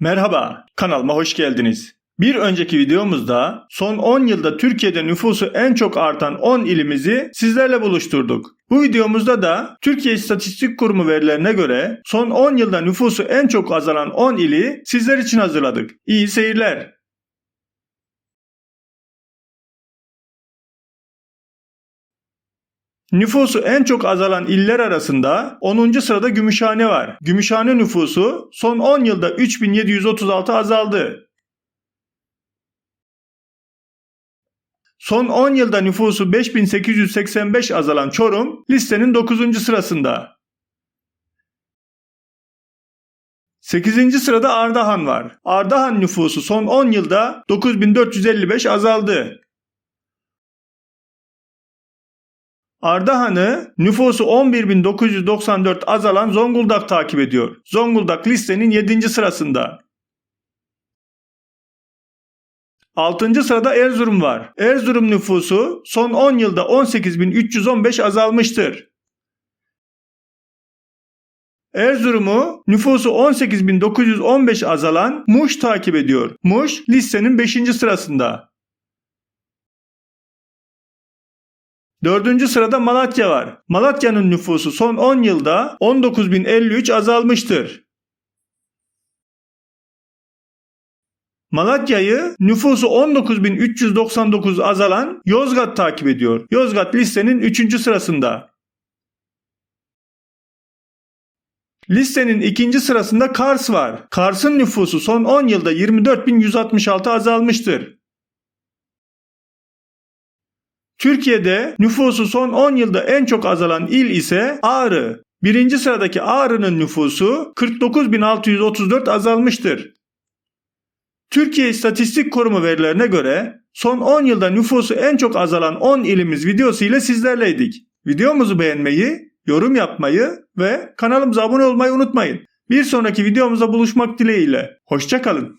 Merhaba, kanalıma hoş geldiniz. Bir önceki videomuzda son 10 yılda Türkiye'de nüfusu en çok artan 10 ilimizi sizlerle buluşturduk. Bu videomuzda da Türkiye İstatistik Kurumu verilerine göre son 10 yılda nüfusu en çok azalan 10 ili sizler için hazırladık. İyi seyirler. Nüfusu en çok azalan iller arasında 10. sırada Gümüşhane var. Gümüşhane nüfusu son 10 yılda 3736 azaldı. Son 10 yılda nüfusu 5885 azalan Çorum listenin 9. sırasında. 8. sırada Ardahan var. Ardahan nüfusu son 10 yılda 9455 azaldı. Ardahan'ı nüfusu 11.994 azalan Zonguldak takip ediyor. Zonguldak listenin 7. sırasında. 6. sırada Erzurum var. Erzurum nüfusu son 10 yılda 18.315 azalmıştır. Erzurum'u nüfusu 18.915 azalan Muş takip ediyor. Muş listenin 5. sırasında. Dördüncü sırada Malatya var. Malatya'nın nüfusu son 10 yılda 19.053 azalmıştır. Malatya'yı nüfusu 19.399 azalan Yozgat takip ediyor. Yozgat listenin 3. sırasında. Listenin ikinci sırasında Kars var. Kars'ın nüfusu son 10 yılda 24.166 azalmıştır. Türkiye'de nüfusu son 10 yılda en çok azalan il ise Ağrı. Birinci sıradaki Ağrı'nın nüfusu 49.634 azalmıştır. Türkiye İstatistik Kurumu verilerine göre son 10 yılda nüfusu en çok azalan 10 ilimiz videosu ile sizlerleydik. Videomuzu beğenmeyi, yorum yapmayı ve kanalımıza abone olmayı unutmayın. Bir sonraki videomuzda buluşmak dileğiyle. Hoşçakalın.